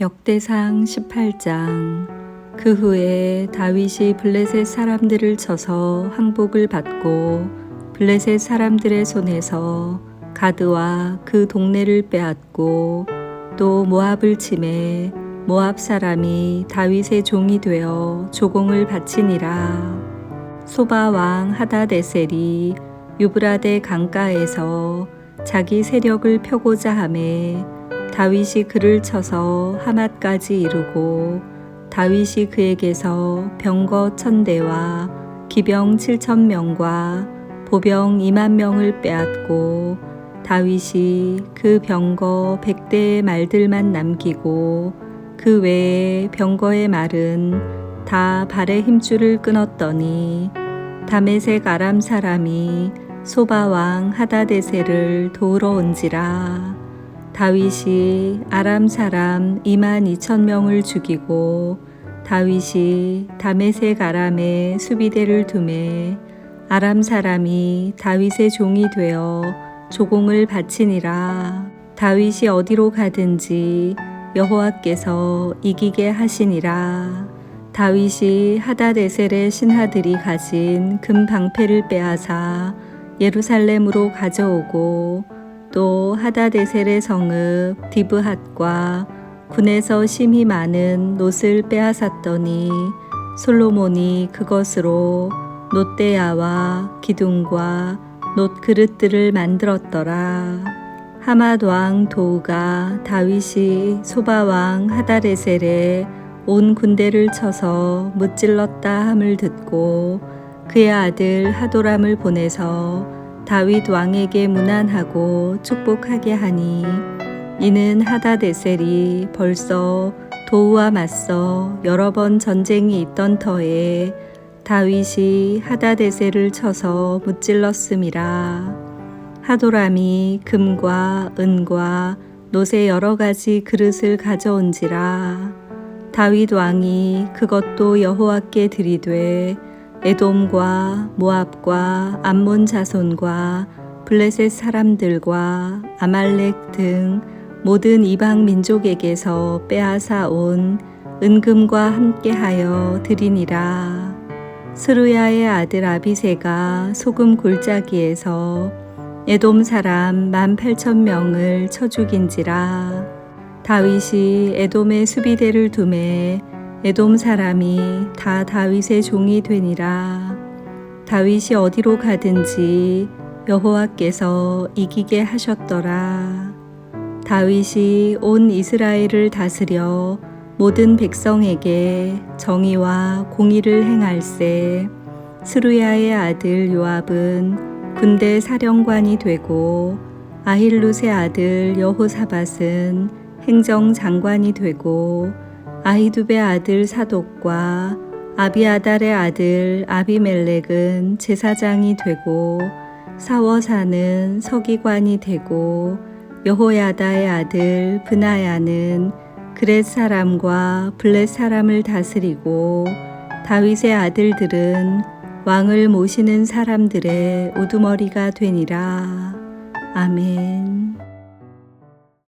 역대상 18장. 그 후에 다윗이 블레셋 사람들을 쳐서 항복을 받고 블레셋 사람들의 손에서 가드와 그 동네를 빼앗고 또 모압을 침해 모압 사람이 다윗의 종이 되어 조공을 바치니라. 소바 왕 하다데셀이 유브라데 강가에서 자기 세력을 펴고자 하매 다윗이 그를 쳐서 하맛까지 이르고 다윗이 그에게서 병거 천대와 기병 칠천 명과 보병 이만 명을 빼앗고 다윗이 그 병거 백대의 말들만 남기고 그 외에 병거의 말은 다 발의 힘줄을 끊었더니 다메색 아람 사람이 소바 왕 하다데셀을 도우러 온지라 다윗이 아람 사람 2만 2천 명을 죽이고 다윗이 다메색 아람에 수비대를 두매 아람 사람이 다윗의 종이 되어 조공을 바치니라. 다윗이 어디로 가든지 여호와께서 이기게 하시니라. 다윗이 하다데셀의 신하들이 가진 금 방패를 빼앗아 예루살렘으로 가져오고 또 하다데셀의 성읍 디브핫과 군에서 심히 많은 놋을 빼앗았더니 솔로몬이 그것으로 놋대야와 기둥과 놋 그릇들을 만들었더라. 하맛 왕 도우가 다윗이 소바 왕 하다레셀에 온 군대를 쳐서 무찔렀다 함을 듣고 그의 아들 하도람을 보내서 다윗 왕에게 문안하고 축복하게 하니 이는 하다데셀이 벌써 도우와 맞서 여러 번 전쟁이 있던 터에 다윗이 하다데셀을 쳐서 무찔렀음이라. 하도람이 금과 은과 놋의 여러 가지 그릇을 가져온지라. 다윗 왕이 그것도 여호와께 드리되 에돔과 모압과 암몬 자손과 블레셋 사람들과 아말렉 등 모든 이방 민족에게서 빼앗아 온 은금과 함께하여 드리니라. 스루야의 아들 아비세가 소금 골짜기에서 에돔 사람 만 팔천 명을 쳐 죽인지라. 다윗이 에돔의 수비대를 두매 에돔 사람이 다 다윗의 종이 되니라. 다윗이 어디로 가든지 여호와께서 이기게 하셨더라. 다윗이 온 이스라엘을 다스려 모든 백성에게 정의와 공의를 행할세. 스루야의 아들 요압은 군대 사령관이 되고 아힐룻의 아들 여호사밧은 행정장관이 되고 아히두베 아들 사독과 아비아달의 아들 아비멜렉은 제사장이 되고 사워사는 서기관이 되고 여호야다의 아들 브나야는 그렛 사람과 블렛 사람을 다스리고 다윗의 아들들은 왕을 모시는 사람들의 우두머리가 되니라. 아멘.